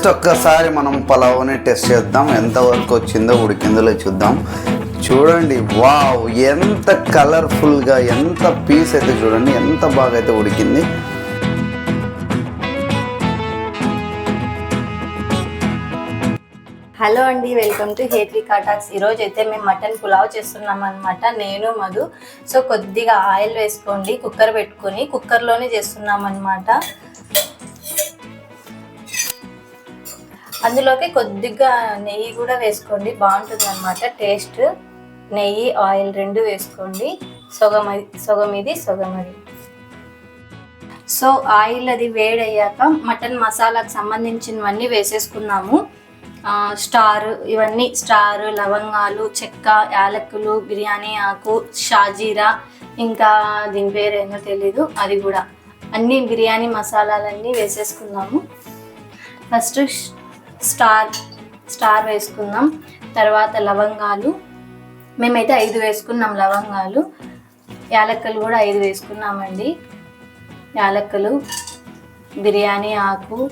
Just ఒక్కసారి మనం పలావ్ని test చేద్దాం. ఎంతవరకు వచ్చిందో ఉడికిందో చూద్దాం. చూడండి వావ్ ఎంత కలర్ఫుల్గా ఎంత పీస్ అయితే చూడండి ఎంత బాగా అయితే ఉడికింది. హలో అండి వెల్కమ్ టు హేత్రి కాటాక్స్. ఈరోజు అయితే మేము మటన్ పులావ్ చేస్తున్నాం అనమాట నేను మధు. సో కొద్దిగా ఆయిల్ వేసుకోండి కుక్కర్ పెట్టుకొని కుక్కర్లోనే చేస్తున్నాం అనమాట అందులోకి కొద్దిగా నెయ్యి కూడా వేసుకోండి. బాగుంటుంది అనమాట టేస్ట్. నెయ్యి ఆయిల్ రెండు వేసుకోండి. సొగం సొగం ఇది సొగం అది సో ఆయిల్ అది వేడయ్యాక మటన్ మసాలాకు సంబంధించినవన్నీ వేసేసుకున్నాము. స్టార్ ఇవన్నీ స్టార్ లవంగాలు చెక్క యాలకులు బిర్యానీ ఆకు షాజీరా ఇంకా దీని పేరు ఏందో తెలీదు. అది కూడా. అన్ని బిర్యానీ మసాలాలన్నీ వేసేసుకున్నాము. ఫస్ట్ స్టార్ స్టార్ వేసుకున్నాం తర్వాత లవంగాలు. మేమైతే ఐదు వేసుకున్నాం లవంగాలు. యాలక్కలు కూడా ఐదు వేసుకున్నామండి. యాలక్కలు బిర్యానీ ఆకు.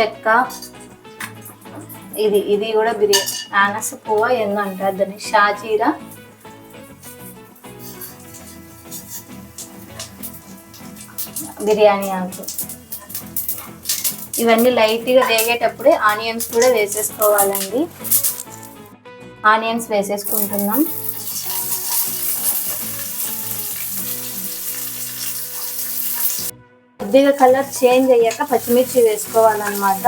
చెక్క. ఇది ఇది కూడా బిర్యానీ ఆనస పువ్వ ఏందో అంటారు దాన్ని. షాజీరా. బిర్యానీ ఆకు. ఇవన్నీ లైట్గా వేగేటప్పుడే ఆనియన్స్ కూడా వేసేసుకోవాలండి. ఆనియన్స్ వేసేసుకుంటున్నాం. కొద్దిగా కలర్ చేంజ్ అయ్యాక పచ్చిమిర్చి వేసుకోవాలన్నమాట.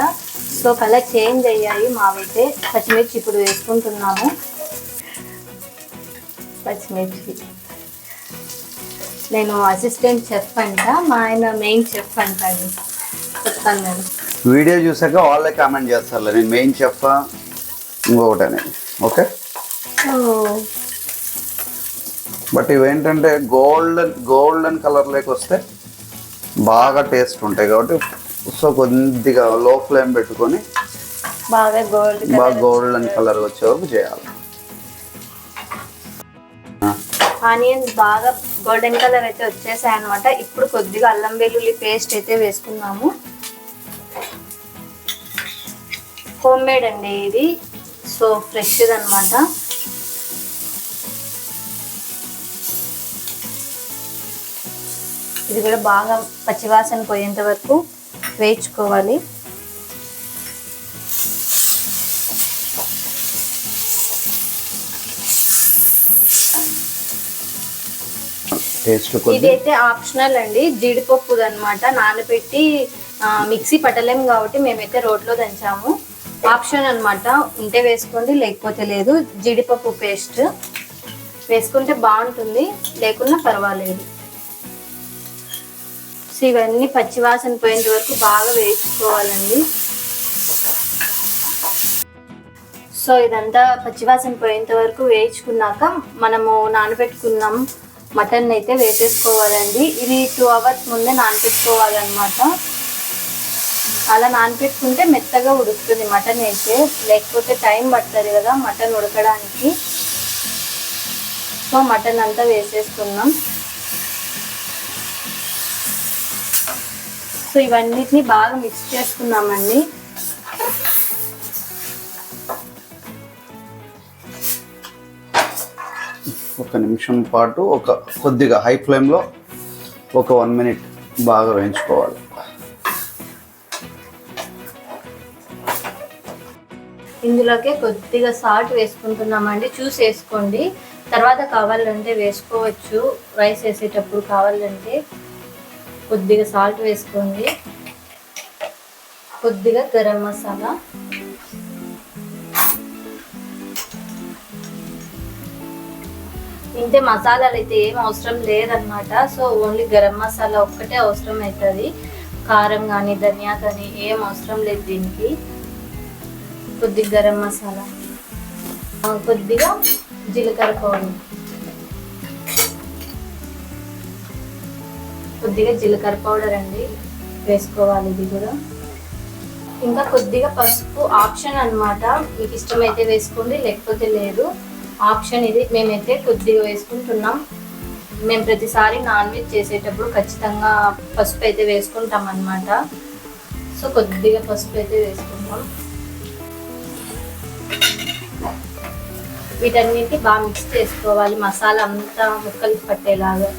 సో కలర్ చేంజ్ అయ్యాయి మావైతే. పచ్చిమిర్చి ఇప్పుడు వేసుకుంటున్నాము. పచ్చిమిర్చి. నేను అసిస్టెంట్ చెఫ్ అంట మా ఆయన మెయిన్ చెఫ్ అంట చెప్తాను నేను. వీడియో చూసాక వాళ్ళే కామెంట్ చేస్తారు నేను మెయిన్ చెప్పా ఇంకొకటి అనేది ఓకే బట్ ఇవేంటంటే గోల్డెన్ గోల్డెన్ కలర్లోకి వస్తే బాగా టేస్ట్ ఉంటాయి కాబట్టి సో కొద్దిగా లో ఫ్లేమ్ పెట్టుకొని బాగా గోల్డ్ బాగా గోల్డెన్ కలర్ వచ్చే వరకు చేయాలి. ఆనియన్స్ బాగా గోల్డెన్ కలర్ అయితే వచ్చేసాయి అనమాట ఇప్పుడు కొద్దిగా అల్లం వెల్లుల్లి పేస్ట్ అయితే వేసుకున్నాము హోమ్ మేడ్ అండి ఇది. సో ఫ్రెష్ అనమాట ఇది కూడా బాగా పచ్చివాసన పోయేంత వరకు వేయించుకోవాలి. టేస్ట్ ఇదైతే ఆప్షనల్ అండి. జీడిపప్పు అనమాట నానబెట్టి మిక్సీ పట్టలేము కాబట్టి మేమైతే రోట్లో దంచాము. ఆప్షన్ అన్నమాట. ఉంటే వేసుకోండి లేకపోతే లేదు. జీడిపప్పు పేస్ట్. వేసుకుంటే బాగుంటుంది. లేకున్నా పర్వాలేదు. సో ఇవన్నీ పచ్చివాసన పోయేంత వరకు బాగా వేసుకోవాలండి సో ఇదంతా పచ్చివాసన పోయేంత వరకు వేయించుకున్నాక మనము నానబెట్టుకున్నాం. మటన్ అయితే వేసేసుకోవాలండి. ఇది టూ అవర్స్ ముందే నానిపెట్టుకోవాలన్నమాట. అలా నానిపెట్టుకుంటే మెత్తగా ఉడుకుతుంది మటన్ అయితే. లేకపోతే టైం పడుతుంది కదా మటన్ ఉడకడానికి. సో మటన్ అంతా వేసేసుకున్నాం సో ఇవన్నిటిని బాగా మిక్స్ చేసుకున్నామండి ఒక నిమిషం పాటు ఒక కొద్దిగా హై ఫ్లేమ్లో ఒక వన్ మినిట్ బాగా వేయించుకోవాలి. ఇందులోకే కొద్దిగా సాల్ట్ వేసుకుంటున్నామండి. చూసి వేసుకోండి. తర్వాత కావాలంటే వేసుకోవచ్చు. రైస్ వేసేటప్పుడు కావాలంటే కొద్దిగా సాల్ట్ వేసుకోండి. కొద్దిగా గరం మసాలా ఇంతే మసాలాలు అయితే ఏం అవసరం లేదన్నమాట. సో ఓన్లీ గరం మసాలా ఒక్కటే అవసరం అవుతుంది కారం కానీ ధనియా కానీ ఏం అవసరం లేదు దీనికి. కొద్దిగా గరం మసాలా. కొద్దిగా జీలకర్ర పౌడర్. కొద్దిగా జీలకర్ర పౌడర్ అండి వేసుకోవాలి ఇది కూడా. ఇంకా కొద్దిగా పసుపు ఆప్షన్ అన్నమాట. మీకు ఇష్టమైతే వేసుకోండి లేకపోతే లేదు. ఆప్షన్ ఇది. మేమైతే కొద్దిగా వేసుకుంటున్నాం. మేము ప్రతిసారి నాన్ వెజ్ చేసేటప్పుడు ఖచ్చితంగా పసుపు అయితే వేసుకుంటాం అన్నమాట. సో కొద్దిగా పసుపు అయితే వేసుకుంటాం వీటన్నిటి బాగా మిక్స్ చేసుకోవాలి. మసాలా అంతా ముక్కలకి పట్టేలాగా.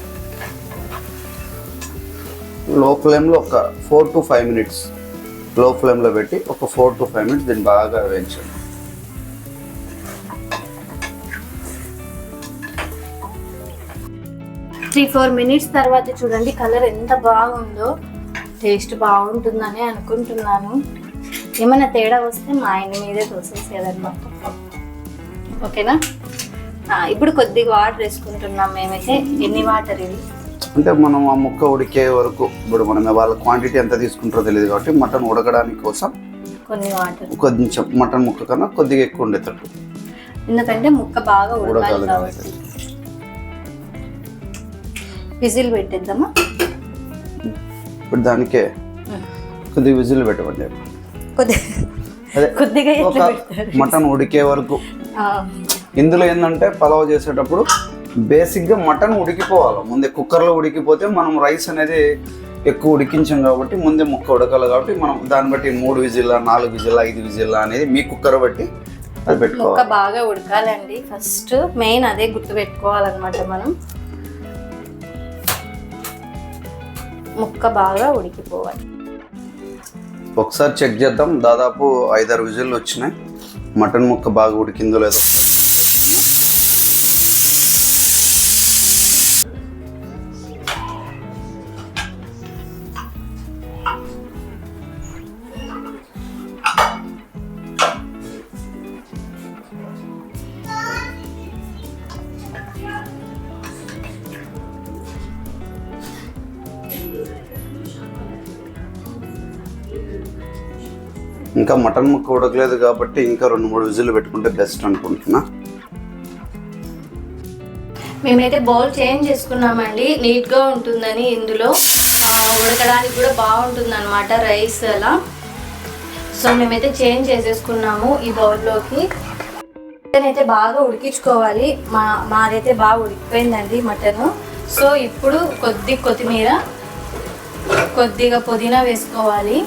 లో ఫ్లేమ్లో ఒక ఫోర్ టు ఫైవ్ మినిట్స్లో ఫ్లేమ్లో పెట్టి ఒక ఫోర్ టు ఫైవ్ మినిట్స్ దీన్ని బాగా వేయించండి. త్రీ ఫోర్ మినిట్స్ తర్వాత చూడండి కలర్ ఎంత బాగుందో. టేస్ట్ బాగుంటుందని అనుకుంటున్నాను. ఏమైనా తేడా వస్తే మా ఆయన మీదే తోసేసేదన్నమాట ఓకేనా? ఇప్పుడు కొద్దిగా వాటర్ వేసుకుంటున్నాం మేమైతే. ఎన్ని వాటర్ ఇది అంటే మనం ఆ ముక్క ఉడికే వరకు ఇప్పుడు మనం వాళ్ళ క్వాంటిటీ ఎంత తీసుకుంటారో తెలియదు కాబట్టి మటన్ ఉడకడానికి కోసం కొన్ని వాటర్ కొంచెం మటన్ ముక్క కన్నా కొద్దిగా ఎక్కువ ఉండేటట్టు ఎందుకంటే ముక్క బాగా ఉడకాలి కాబట్టి. విజిల్ పెట్టేద్దామా? ఇప్పుడు దానికే కొద్దిగా విజిల్ పెట్టమండి. కొద్దిగా మటన్ ఉడికే వరకు. ఇందులో ఏంటంటే పలావ్ చేసేటప్పుడు బేసిక్గా మటన్ ఉడికిపోవాలి. ముందే కుక్కర్లో ఉడికిపోతే మనం రైస్ అనేది ఎక్కువ ఉడికించాం కాబట్టి ముందే ముక్క ఉడకాలి కాబట్టి మనం దాన్ని బట్టి మూడు విజిల్లా నాలుగు విజిల్లా ఐదు విజిల్లా అనేది మీ కుక్కర్ బట్టి అది ముక్క పెట్టుకోవాలి బాగా ఉడకాలండి. ఫస్ట్ మెయిన్ అదే గుర్తు పెట్టుకోవాలన్నమాట మనం. ముక్క బాగా ఉడికిపోవాలి. ఒకసారి చెక్ చేద్దాం. దాదాపు ఐదారు విజిల్లు వచ్చినాయి. మటన్ ముక్క బాగా ఉడికిందో లేదో. ఇంకా మటన్ ముక్క ఉడకలేదు కాబట్టి ఇంకా రెండు మూడు విజిల్లు పెట్టుకుంటే బెస్ట్ అనుకుంటున్నా. మేమైతే బౌల్ చేంజ్ చేసుకున్నామండి. నీట్గా ఉంటుందని ఇందులో. ఉడకడానికి కూడా బాగుంటుంది అనమాట రైస్ అలా. సో మేమైతే చేంజ్ చేసేసుకున్నాము ఈ బౌల్లోకి. మటన్ అయితే బాగా ఉడికించుకోవాలి. మా మాదైతే బాగా ఉడికిపోయిందండి మటన్. సో ఇప్పుడు కొద్ది కొత్తిమీర కొద్దిగా పుదీనా వేసుకోవాలి.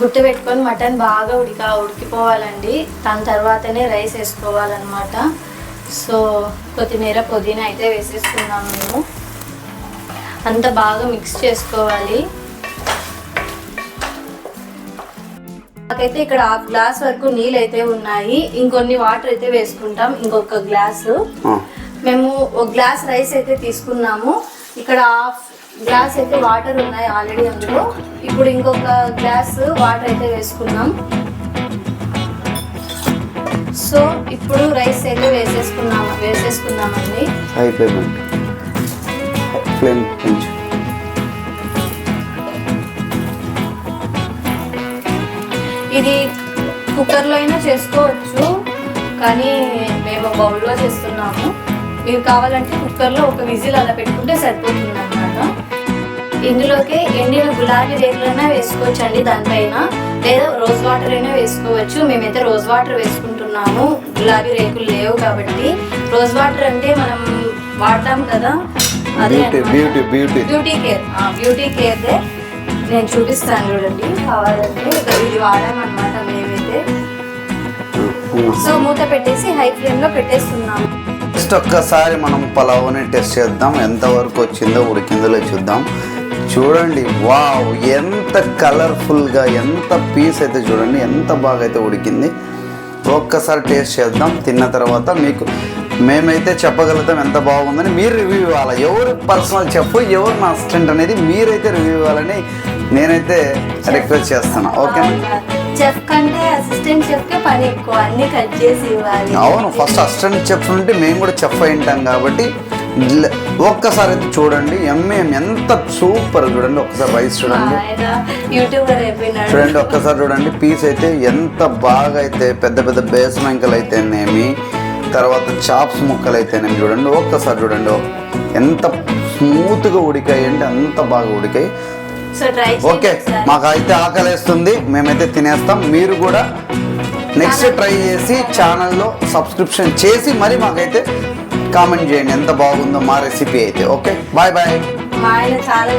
గుట్టు పెట్టుకొని మటన్ బాగా ఉడిక ఉడికిపోవాలండి. దాని తర్వాతనే రైస్ వేసుకోవాలన్నమాట. సో కొత్తిమీర పుదీనా అయితే వేసేసుకున్నాం మేము. అంత బాగా మిక్స్ చేసుకోవాలి. నాకైతే ఇక్కడ హాఫ్ గ్లాస్ వరకు నీళ్ళు అయితే ఉన్నాయి. ఇంకొన్ని వాటర్ అయితే వేసుకుంటాం ఇంకొక గ్లాసు. మేము ఒక గ్లాస్ రైస్ అయితే తీసుకున్నాము. ఇక్కడ హాఫ్ గ్లాస్ అయితే వాటర్ ఉన్నాయి ఆల్రెడీ అందులో. ఇప్పుడు ఇంకొక గ్లాస్ వాటర్ అయితే వేసుకున్నాం సో ఇప్పుడు రైస్ అయితే వేసేసుకున్నాము వేసేసుకున్నామండి అయిపోయింది ఫ్లేమ్ ఇది కుక్కర్లో అయినా చేసుకోవచ్చు కానీ మేము బౌల్లో చేస్తున్నాము. మీరు కావాలంటే కుక్కర్లో ఒక విజిల్ అలా పెట్టుకుంటే సరిపోతుంది అనమాట ఇందులోకి ఎండిన గులాబీ రేకులైనా వేసుకోవచ్చు అండి దానిపైన. లేదా రోజ్ వాటర్ అయినా వేసుకోవచ్చు. మేమైతే రోజ్ వాటర్ వేసుకుంటున్నాము. గులాబీ రేకులు లేవు కాబట్టి. రోజ్ వాటర్ అంటే మనం వాడతాం కదా? అదే బ్యూటీ. బ్యూటీ బ్యూటీ కేర్ ఆ, బ్యూటీ కేర్దే నేను చూపిస్తాను చూడండి. కావాలంటే ఇది వాడామన్నమాట మేమైతే. సో మూత పెట్టేసి హై ఫ్లేమ్లో పెట్టేస్తున్నాము. నెక్స్ట్ ఒక్కసారి మనం పలావ్ని టెస్ట్ చేద్దాం. ఎంతవరకు వచ్చిందో ఉడికిందో చూద్దాం. చూడండి. వావ్ ఎంత కలర్ఫుల్గా ఎంత పీస్ అయితే చూడండి ఎంత బాగా అయితే ఉడికింది. ఒక్కసారి టేస్ట్ చేద్దాం తిన్న తర్వాత మీకు మేమైతే చెప్పగలుగుతాం ఎంత బాగుందని. మీరు రివ్యూ ఇవ్వాలి? ఎవరు పర్సనల్ చెప్పు ఎవరు నా అసిస్టెంట్ అనేది మీరైతే రివ్యూ ఇవ్వాలని నేనైతే రిక్వెస్ట్ చేస్తాను ఓకేనా చెఫ్ కంటే అసిస్టెంట్ చెఫ్కే పని ఎక్కువ. అన్ని కట్ చేసి ఇవ్వాలి. అవును ఫస్ట్ అసిస్టెంట్ చెఫ్ ఉంటే మేము కూడా చెఫ్ అయి ఉంటాం కాబట్టి ఒక్కసారి అయితే చూడండి ఎంఏం ఎంత సూపర్ చూడండి ఒక్కసారి రైస్ చూడండి. చూడండి ఒక్కసారి చూడంండి పీస్ అయితే ఎంత బాగా అయితే పెద్ద పెద్ద బేస్ మెంకలు అయితేనేమి తర్వాత చాప్స్ ముక్కలు అయితేనేమి చూడండి ఒక్కసారి చూడండి ఎంత స్మూత్గా ఉడికాయి అంటే అంత బాగా ఉడికాయి. ఓకే మాకు అయితే ఆకలేస్తుంది మేమైతే తినేస్తాం. మీరు కూడా నెక్స్ట్ ట్రై చేసి ఛానల్లో సబ్స్క్రిప్షన్ చేసి మరి మాకైతే కామెంట్ చేయండి ఎంత బాగుందో మా రెసిపీ అయితే ఓకే? బాయ్ బాయ్ చాలా